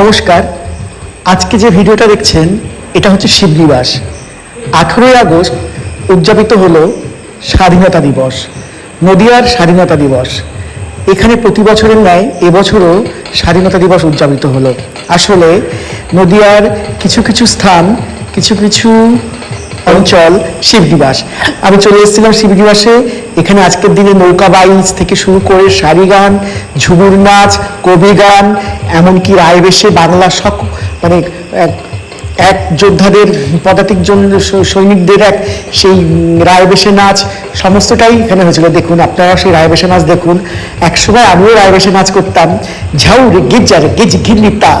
নমস্কার। আজকে যে ভিডিওটা দেখছেন, এটা হচ্ছে শিবনিবাস আঠেরোই আগস্ট উদযাপিত হলো স্বাধীনতা দিবস, নদিয়ার স্বাধীনতা দিবস। এখানে প্রতি বছরের ন্যায় এবছরও স্বাধীনতা দিবস উদযাপিত হলো। আসলে নদিয়ার কিছু কিছু স্থান, কিছু কিছু অঞ্চল শিবনিবাস আমি চলে এসেছিলাম শিবনিবাসে এখানে আজকের দিনে নৌকা বাইচ থেকে শুরু করে শাড়ি গান, ঝুমুর নাচ, কবি গান, এমনকি রায়বেশে বাংলা সক মানে এক এক যোদ্ধাদের, পদাতিক সৈনিকদের এক সেই রায়বেশে নাচ, সমস্তটাই এখানে হয়েছিল। দেখুন, আপনারা সেই রায়বেশে নাচ দেখুন। একসময় আমিও রায়বেশে নাচ করতাম। ঝাউ রে গির্জারে গিজ ঘিনিতা,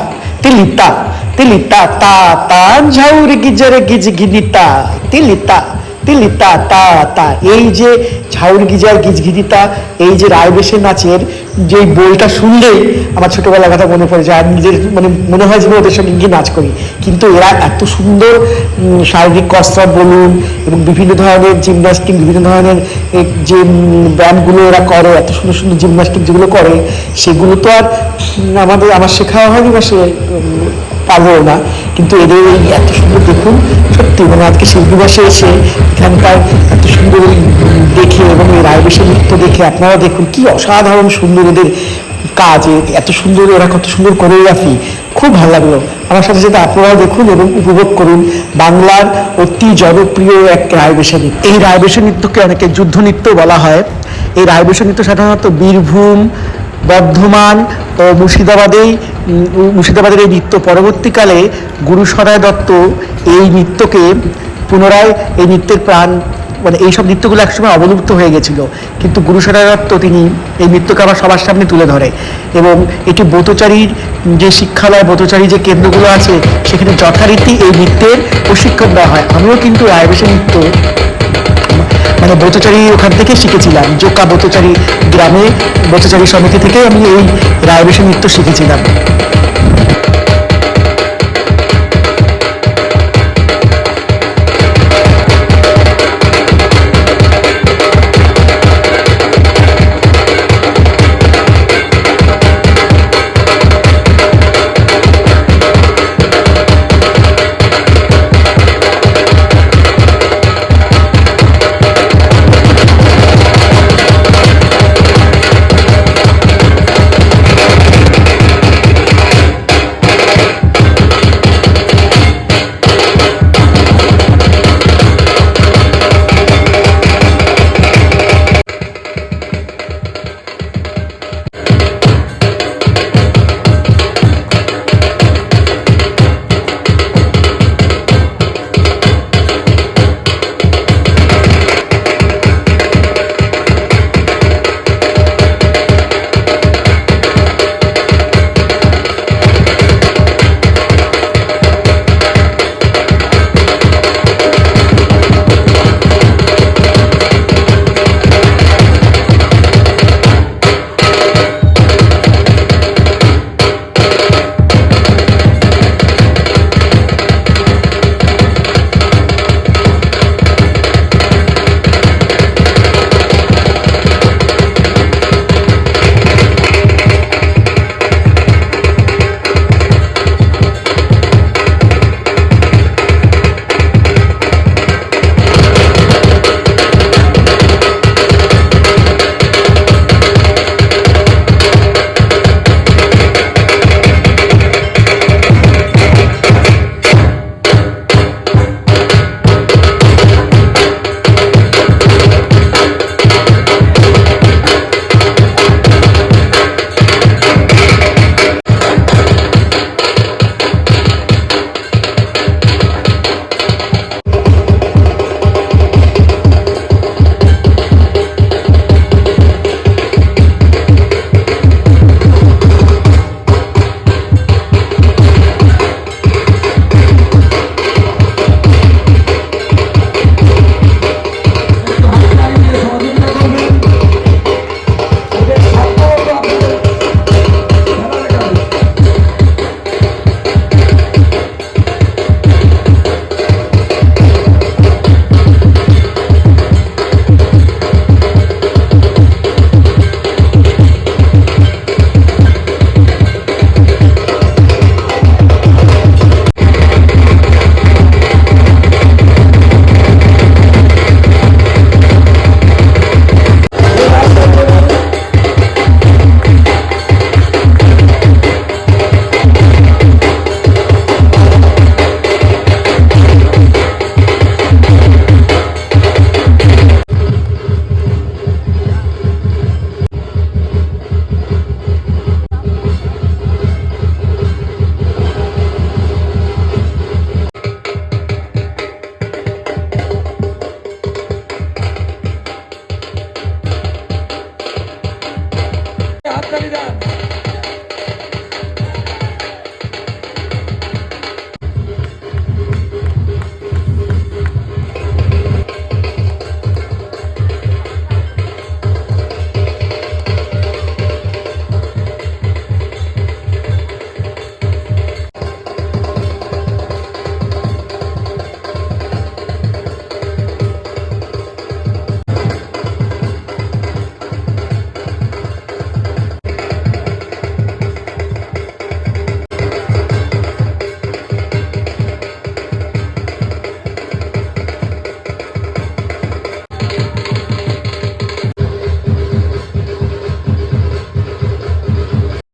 তিলিতা তিলিতা, তা তা, ঝাউ রে গিজারে গিজ ঘিনিতা। তিলিতা তিলিতা, তা তা। এই যে ঝাউর গিজার গিজগিরিতা এই যে রায়বেশে নাচের যে বইটা শুনলেই আমার ছোটবেলার কথা মনে পড়ে যায়। আর নিজের মানে মনে হয় যে ওদের সঙ্গে গিয়ে নাচ করি। কিন্তু এরা এত সুন্দর শারীরিক কসরত বলুন এবং বিভিন্ন ধরনের জিমন্যাস্টিক, বিভিন্ন ধরনের যে ব্যায়ামগুলো এরা করে, এত সুন্দর সুন্দর জিমন্যাস্টিক যেগুলো করে, সেগুলো তো আর আমাদের, আমার শেখাও হয়নি বা সে পারব না, কিন্তু এদের এই এত সুন্দর দেখুন, সত্যি মানে আজকে শিল্পীবাসে এসে এখানকার এত সুন্দর দেখে এবং এই রায়বেশে নৃত্য দেখে আপনারা দেখুন কি অসাধারণ সুন্দর এদের কাজ এত সুন্দর ওরা কত সুন্দর কোরিওগ্রাফি খুব ভালো লাগল। আমার সাথে সাথে আপনারাও দেখুন এবং উপভোগ করুন বাংলার অতি জনপ্রিয় এক রায়বেশে নৃত্য। এই রায়বেশে নৃত্যকে অনেকে যুদ্ধ নৃত্য বলা হয়। এই রায়বেশে নৃত্য সাধারণত বীরভূম, বর্ধমান ও মুর্শিদাবাদেই মুর্শিদাবাদের এই নৃত্য। পরবর্তীকালে গুরু সদয় দত্ত এই নৃত্যকে পুনরায় এই নৃত্যের প্রাণ মানে এইসব নৃত্যগুলো একসময় অবলুপ্ত হয়ে গেছিল। কিন্তু গুরু সদয় দত্ত তিনি এই নৃত্যকে আবার সবার সামনে তুলে ধরে এবং এটি বোতচারীর যে শিক্ষালয় বোতচারী যে কেন্দ্রগুলো আছে, সেখানে যথারীতি এই নৃত্যের প্রশিক্ষণ দেওয়া হয়। আমিও কিন্তু রায়বেশে নৃত্য মানে ব্রতচারী ওখান থেকে শিখেছিলাম, জোকা ব্রতচারী গ্রামে ব্রতচারী সমিতি থেকে আমি এই রায়বেশে নৃত্য শিখেছিলাম।